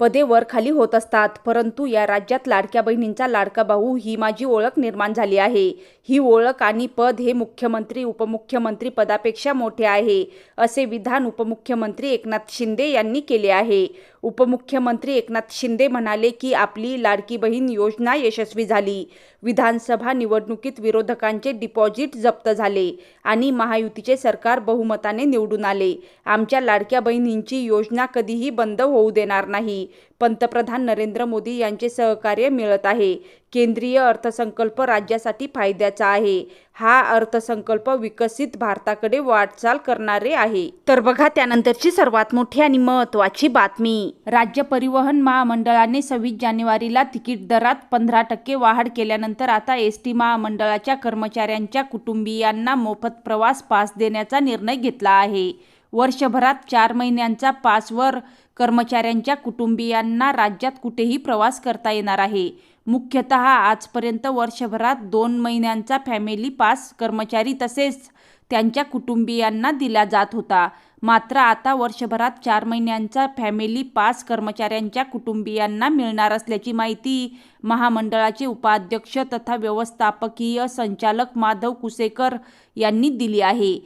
पदे वर खाली होत असतात. परंतु या राज्यात लाडक्या बहिणींचा लाडका भाऊ ही माझी ओळख निर्माण झाली आहे. ही ओळख आणि पद हे मुख्यमंत्री उपमुख्यमंत्री पदापेक्षा मोठे आहे असे विधान उपमुख्यमंत्री एकनाथ शिंदे यांनी केले आहे. उपमुख्यमंत्री एकनाथ शिंदे म्हणाले की आपली लाडकी बहीण योजना यशस्वी झाली. विधानसभा निवडणुकीत विरोधकांचे डिपॉझिट जप्त झाले आणि महायुतीचे सरकार बहुमताने निवडून आले. आमच्या लाडक्या बहिणींची योजना कधीही बंद होऊ देणार नाही. पंतप्रधान नरेंद्र मोदी यांचे सहकार्य मिळत आहे. केंद्रीय अर्थसंकल्प राज्यासाठी फायद्याचा आहे. हा अर्थसंकल्प विकसित भारताकडे वाटचाल करणारे आहे. तर बघा त्यानंतरची सर्वात मोठी आणि महत्त्वाची बातमी. राज्य परिवहन महामंडळाने सव्वीस जानेवारीला तिकीट दरात पंधरा टक्के वाढ केल्यानंतर आता एस टी महामंडळाच्या कर्मचाऱ्यांच्या कुटुंबियांना मोफत प्रवास पास देण्याचा निर्णय घेतला आहे. वर्षभरात चार महिन्यांचा पासवर कर्मचाऱ्यांच्या कुटुंबियांना राज्यात कुठेही प्रवास करता येणार आहे. मुख्यतः आजपर्यंत वर्षभरात दोन महिन्यांचा फॅमिली पास कर्मचारी तसेच त्यांच्या कुटुंबियांना दिला जात होता. मात्र आता वर्षभरात चार महिन्यांचा फॅमिली पास कर्मचाऱ्यांच्या कुटुंबियांना मिळणार असल्याची माहिती महामंडळाचे उपाध्यक्ष तथा व्यवस्थापकीय संचालक माधव कुसेकर यांनी दिली आहे.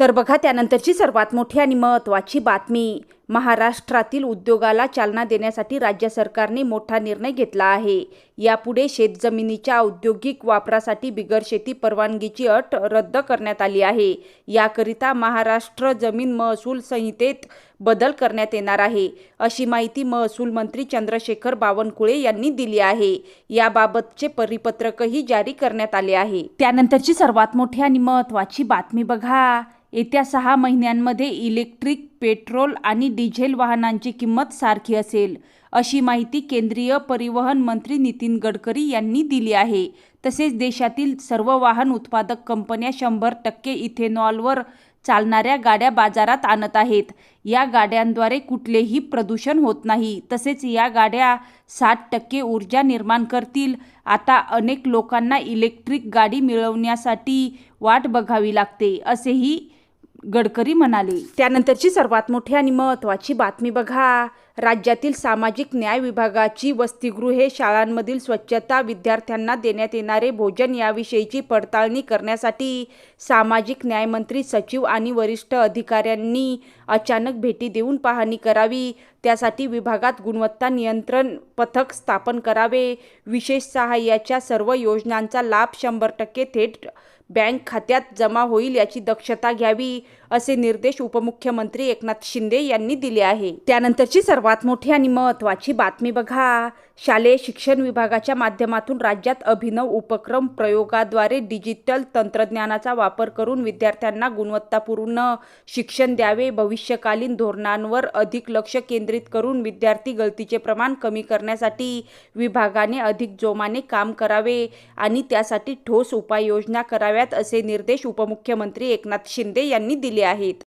तर बघा त्यानंतरची सर्वात मोठी आणि महत्त्वाची बातमी. महाराष्ट्रातील उद्योगाला चालना देण्यासाठी राज्य सरकारने मोठा निर्णय घेतला आहे. यापुढे शेतजमिनीच्या औद्योगिक वापरासाठी बिगर शेती परवानगीची अट रद्द करण्यात आली आहे. याकरिता महाराष्ट्र जमीन महसूल संहितेत बदल करण्यात येणार आहे. अशी माहिती महसूल मंत्री चंद्रशेखर बावनकुळे यांनी दिली आहे. याबाबतचे परिपत्रकही जारी करण्यात आले आहे. त्यानंतरची सर्वात मोठी आणि महत्त्वाची बातमी बघा. येत्या सहा महिन्यांमध्ये इलेक्ट्रिक पेट्रोल आणि डिझेल वाहनांची किंमत सारखी असेल अशी माहिती केंद्रीय परिवहन मंत्री नितीन गडकरी यांनी दिली आहे. तसेच देशातील सर्व वाहन उत्पादक कंपन्या शंभर टक्के इथेनॉलवर चालणाऱ्या गाड्या बाजारात आणत आहेत. या गाड्यांद्वारे कुठलेही प्रदूषण होत नाही. तसेच या गाड्या साठ टक्के ऊर्जा निर्माण करतील. आता अनेक लोकांना इलेक्ट्रिक गाडी मिळवण्यासाठी वाट बघावी लागते असेही गडकरी म्हणाले त्यानंतरची सर्वात मोठी आणि महत्त्वाची बातमी बघा. राज्यातील सामाजिक न्याय विभागाची वसतिगृहे शाळांमधील स्वच्छता विद्यार्थ्यांना देण्यात येणारे भोजन याविषयीची पडताळणी करण्यासाठी सामाजिक न्यायमंत्री सचिव आणि वरिष्ठ अधिकाऱ्यांनी अचानक भेटी देऊन पाहणी करावी. त्यासाठी विभागात गुणवत्ता नियंत्रण पथक स्थापन करावे. विशेष सहाय्याच्या सर्व योजनांचा लाभ शंभर टक्के थेट बँक खात्यात जमा होईल याची दक्षता घ्यावी असे निर्देश उपमुख्यमंत्री एकनाथ शिंदे यांनी दिले आहे. त्यानंतरची सर्वात मोठी आणि महत्त्वाची बातमी बघा. शालेय शिक्षण विभागाच्या माध्यमातून राज्यात अभिनव उपक्रम प्रयोगाद्वारे डिजिटल तंत्रज्ञानाचा वापर करून विद्यार्थ्यांना गुणवत्तापूर्ण शिक्षण द्यावे. भविष्यकालीन धोरणांवर अधिक लक्ष केंद्रित करून विद्यार्थी गळतीचे प्रमाण कमी करण्यासाठी विभागाने अधिक जोमाने काम करावे आणि त्यासाठी ठोस उपाययोजना कराव्यात असे निर्देश उपमुख्यमंत्री एकनाथ शिंदे यांनी दिले आहेत.